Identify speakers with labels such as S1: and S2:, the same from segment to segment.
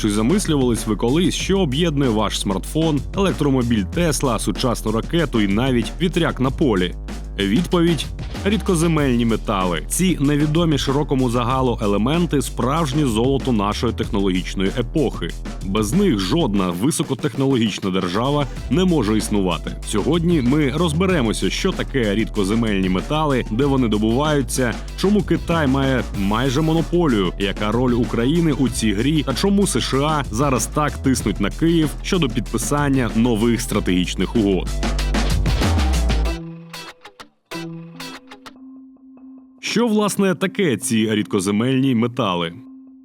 S1: Чи замислювались ви колись, що об'єднує ваш смартфон, електромобіль Тесла, сучасну ракету і навіть вітряк на полі? Відповідь рідкоземельні метали. Ці невідомі широкому загалу елементи справжнє золото нашої технологічної епохи. Без них жодна високотехнологічна держава не може існувати. Сьогодні ми розберемося, що таке рідкоземельні метали, де вони добуваються, чому Китай має майже монополію, яка роль України у цій грі, та чому США зараз так тиснуть на Київ щодо підписання нових стратегічних угод. Що власне таке ці рідкоземельні метали?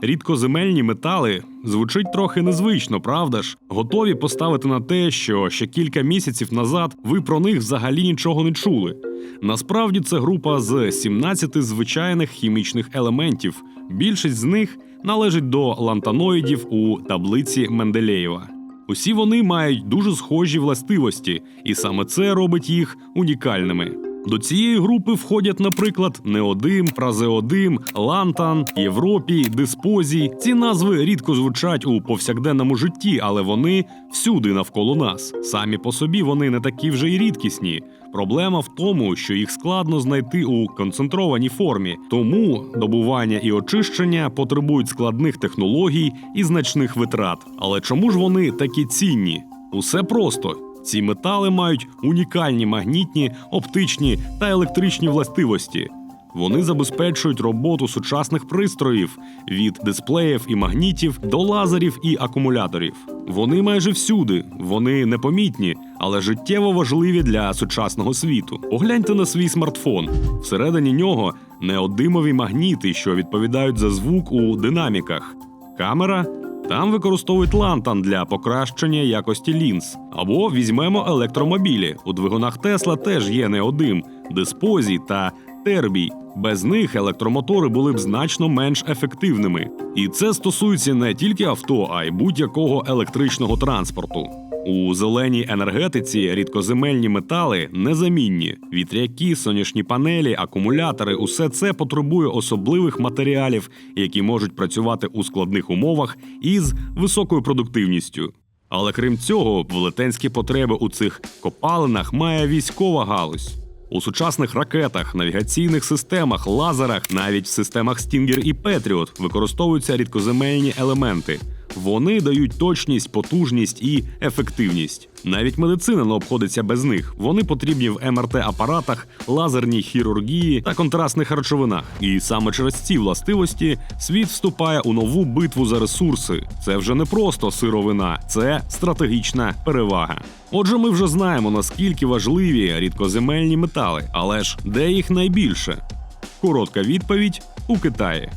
S1: Рідкоземельні метали звучить трохи незвично, правда ж? Готові поставити на те, що ще кілька місяців назад ви про них взагалі нічого не чули. Насправді це група з 17 звичайних хімічних елементів. Більшість з них належить до лантаноїдів у таблиці Менделєєва. Усі вони мають дуже схожі властивості, і саме це робить їх унікальними. До цієї групи входять, наприклад, неодим, празеодим, лантан, європій, диспозій. Ці назви рідко звучать у повсякденному житті, але вони всюди навколо нас. Самі по собі вони не такі вже й рідкісні. Проблема в тому, що їх складно знайти у концентрованій формі, тому добування і очищення потребують складних технологій і значних витрат. Але чому ж вони такі цінні? Усе просто. Ці метали мають унікальні магнітні, оптичні та електричні властивості. Вони забезпечують роботу сучасних пристроїв від дисплеїв і магнітів до лазерів і акумуляторів. Вони майже всюди, вони непомітні, але життєво важливі для сучасного світу. Погляньте на свій смартфон. Всередині нього неодимові магніти, що відповідають за звук у динаміках. Камера там використовують лантан для покращення якості лінз. Або візьмемо електромобілі. У двигунах Тесла теж є неодим, диспозій та тербій. Без них електромотори були б значно менш ефективними. І це стосується не тільки авто, а й будь-якого електричного транспорту. У зеленій енергетиці рідкоземельні метали незамінні. Вітряки, сонячні панелі, акумулятори усе це потребує особливих матеріалів, які можуть працювати у складних умовах із високою продуктивністю. Але крім цього, велетенські потреби у цих копалинах має військова галузь. У сучасних ракетах, навігаційних системах, лазерах, навіть в системах Стінгер і Петріот використовуються рідкоземельні елементи. Вони дають точність, потужність і ефективність. Навіть медицина не обходиться без них. Вони потрібні в МРТ-апаратах, лазерній хірургії та контрастних речовинах. І саме через ці властивості світ вступає у нову битву за ресурси. Це вже не просто сировина, це стратегічна перевага. Отже, ми вже знаємо наскільки важливі рідкоземельні метали, але ж де їх найбільше? Коротка відповідь у Китаї.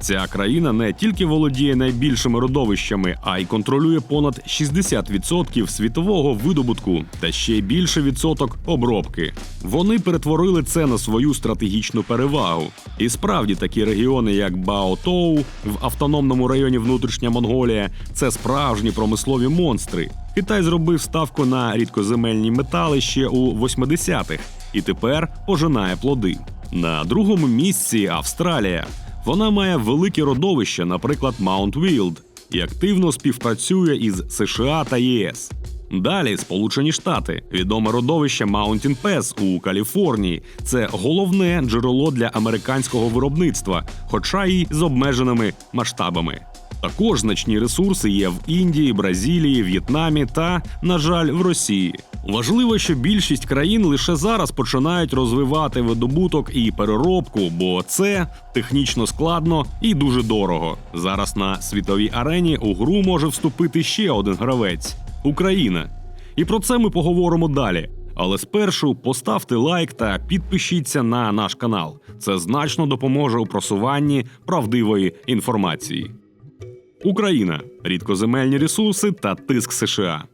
S1: Ця країна не тільки володіє найбільшими родовищами, а й контролює понад 60% світового видобутку та ще більше відсоток обробки. Вони перетворили це на свою стратегічну перевагу. І справді такі регіони, як Баотоу в автономному районі Внутрішня Монголія, це справжні промислові монстри. Китай зробив ставку на рідкоземельні метали ще у 80-х і тепер пожинає плоди. На другому місці Австралія. Вона має велике родовище, наприклад, Маунт Вілд, і активно співпрацює із США та ЄС. Далі Сполучені Штати, відоме родовище Mountain Pass у Каліфорнії. Це головне джерело для американського виробництва, хоча й з обмеженими масштабами. Також значні ресурси є в Індії, Бразилії, В'єтнамі та, на жаль, в Росії. Важливо, що більшість країн лише зараз починають розвивати видобуток і переробку, бо це технічно складно і дуже дорого. Зараз на світовій арені у гру може вступити ще один гравець Україна. І про це ми поговоримо далі. Але спершу поставте лайк та підпишіться на наш канал. Це значно допоможе у просуванні правдивої інформації. Україна рідкоземельні ресурси та тиск США.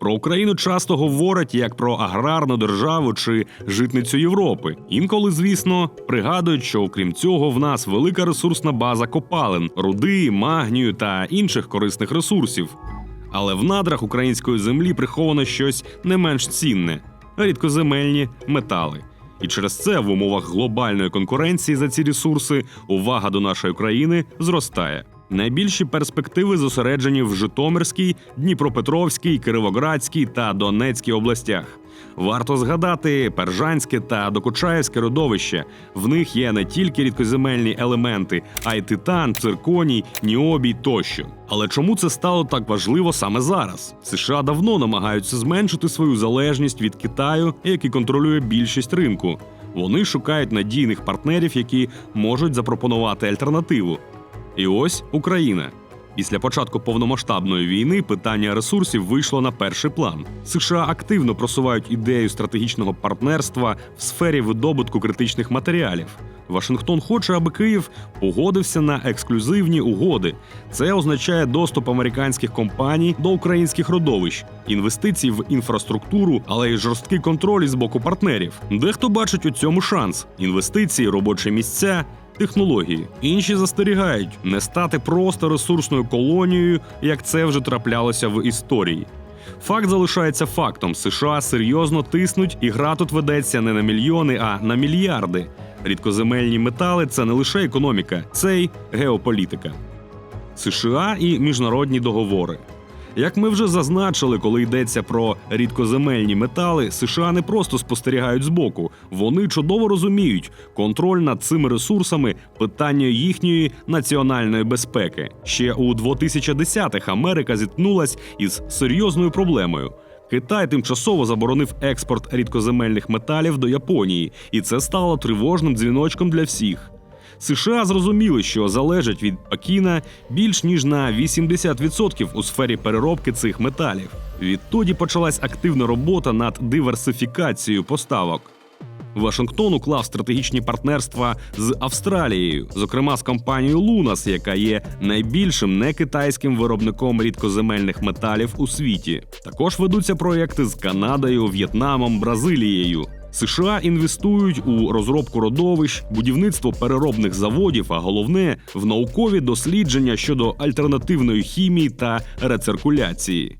S1: Про Україну часто говорять як про аграрну державу чи житницю Європи. Інколи, звісно, пригадують, що окрім цього, в нас велика ресурсна база копалин, руди, магнію та інших корисних ресурсів. Але в надрах української землі приховано щось не менш цінне рідкоземельні метали. І через це в умовах глобальної конкуренції за ці ресурси увага до нашої країни зростає. Найбільші перспективи зосереджені в Житомирській, Дніпропетровській, Кировоградській та Донецькій областях. Варто згадати Пержанське та Докучаєвське родовище. В них є не тільки рідкоземельні елементи, а й титан, цирконій, ніобій тощо. Але чому це стало так важливо саме зараз? США давно намагаються зменшити свою залежність від Китаю, який контролює більшість ринку. Вони шукають надійних партнерів, які можуть запропонувати альтернативу. І ось Україна. Після початку повномасштабної війни питання ресурсів вийшло на перший план. США активно просувають ідею стратегічного партнерства в сфері видобутку критичних матеріалів. Вашингтон хоче, аби Київ погодився на ексклюзивні угоди. Це означає доступ американських компаній до українських родовищ, інвестиції в інфраструктуру, але й жорсткий контроль із боку партнерів. Дехто бачить у цьому шанс: інвестиції, робочі місця. Технології інші застерігають не стати просто ресурсною колонією, як це вже траплялося в історії. Факт залишається фактом: США серйозно тиснуть, і гра тут ведеться не на мільйони, а на мільярди. Рідкоземельні метали це не лише економіка, це й геополітика. США і міжнародні договори. Як ми вже зазначили, коли йдеться про рідкоземельні метали, США не просто спостерігають збоку, вони чудово розуміють контроль над цими ресурсами питання їхньої національної безпеки. Ще у 2010-х Америка зіткнулась із серйозною проблемою. Китай тимчасово заборонив експорт рідкоземельних металів до Японії, і це стало тривожним дзвіночком для всіх. США зрозуміли, що залежать від Пекіна більш ніж на 80% у сфері переробки цих металів. Відтоді почалась активна робота над диверсифікацією поставок. Вашингтон уклав стратегічні партнерства з Австралією, зокрема з компанією Лунас, яка є найбільшим некитайським виробником рідкоземельних металів у світі. Також ведуться проекти з Канадою, В'єтнамом, Бразилією. США інвестують у розробку родовищ, будівництво переробних заводів, а головне в наукові дослідження щодо альтернативної хімії та рециркуляції.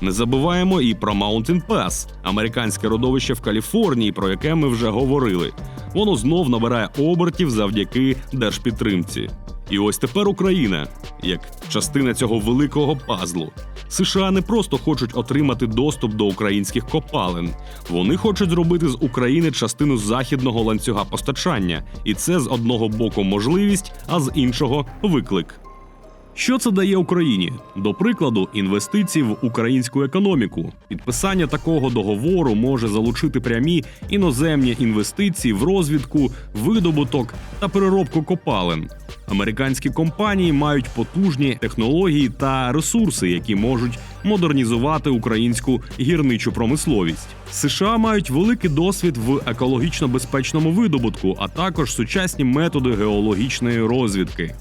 S1: Не забуваємо і про Mountain Pass, американське родовище в Каліфорнії, про яке ми вже говорили. Воно знов набирає обертів завдяки держпідтримці. І ось тепер Україна, як частина цього великого пазлу. США не просто хочуть отримати доступ до українських копалин, вони хочуть зробити з України частину західного ланцюга постачання, і це з одного боку можливість, а з іншого виклик. Що це дає Україні? До прикладу, інвестиції в українську економіку. Підписання такого договору може залучити прямі іноземні інвестиції в розвідку, видобуток та переробку копалин. Американські компанії мають потужні технології та ресурси, які можуть модернізувати українську гірничу промисловість. США мають великий досвід в екологічно безпечному видобутку, а також сучасні методи геологічної розвідки.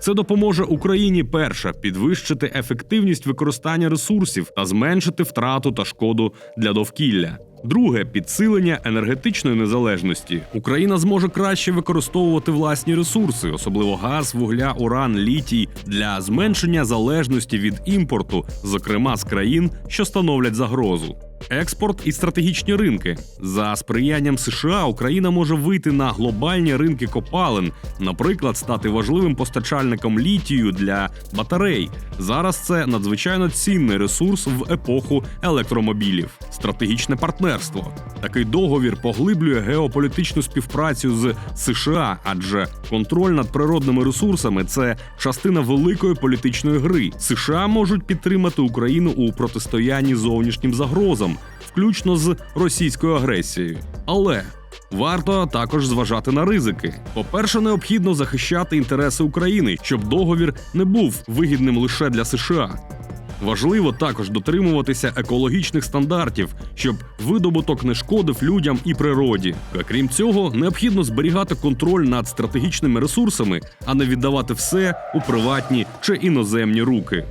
S1: Це допоможе Україні перше підвищити ефективність використання ресурсів та зменшити втрату та шкоду для довкілля. Друге підсилення енергетичної незалежності. Україна зможе краще використовувати власні ресурси, особливо газ, вугля, уран, літій, для зменшення залежності від імпорту, зокрема з країн, що становлять загрозу. Експорт і стратегічні ринки за сприянням США Україна може вийти на глобальні ринки копалин, наприклад, стати важливим постачальником літію для батарей. Зараз це надзвичайно цінний ресурс в епоху електромобілів. Стратегічне партнерство. Такий договір поглиблює геополітичну співпрацю з США, адже контроль над природними ресурсами це частина великої політичної гри. США можуть підтримати Україну у протистоянні зовнішнім загрозам, включно з російською агресією. Але Варто також зважати на ризики. По-перше, необхідно захищати інтереси України, щоб договір не був вигідним лише для США. Важливо також дотримуватися екологічних стандартів, щоб видобуток не шкодив людям і природі. Крім цього, необхідно зберігати контроль над стратегічними ресурсами, а не віддавати все у приватні чи іноземні руки.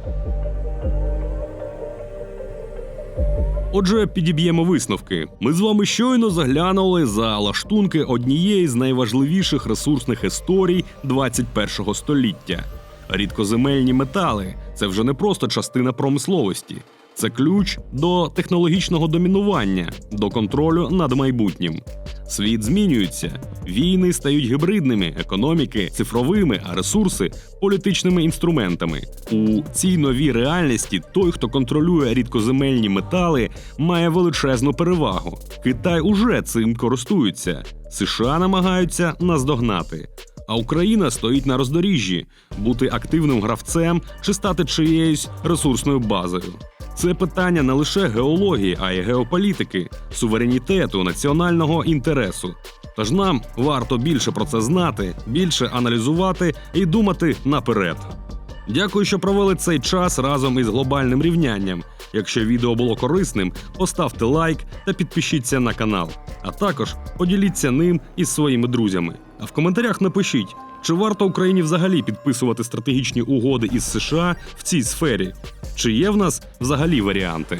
S1: Отже, підіб'ємо висновки. Ми з вами щойно заглянули за лаштунки однієї з найважливіших ресурсних історій 21-го століття. Рідкоземельні метали це вже не просто частина промисловості, Це ключ до технологічного домінування, до контролю над майбутнім. Світ змінюється, війни стають гібридними, економіки цифровими, а ресурси політичними інструментами. У цій новій реальності той, хто контролює рідкоземельні метали, має величезну перевагу. Китай уже цим користується. США намагаються наздогнати. А Україна стоїть на роздоріжжі бути активним гравцем чи стати чиєюсь ресурсною базою. Це питання не лише геології, а й геополітики, суверенітету, національного інтересу. Тож нам варто більше про це знати, більше аналізувати і думати наперед. Дякую, що провели цей час разом із глобальним рівнянням. Якщо відео було корисним, поставте лайк та підпишіться на канал. А також поділіться ним із своїми друзями. А в коментарях напишіть, чи варто Україні взагалі підписувати стратегічні угоди із США в цій сфері, чи є в нас взагалі варіанти.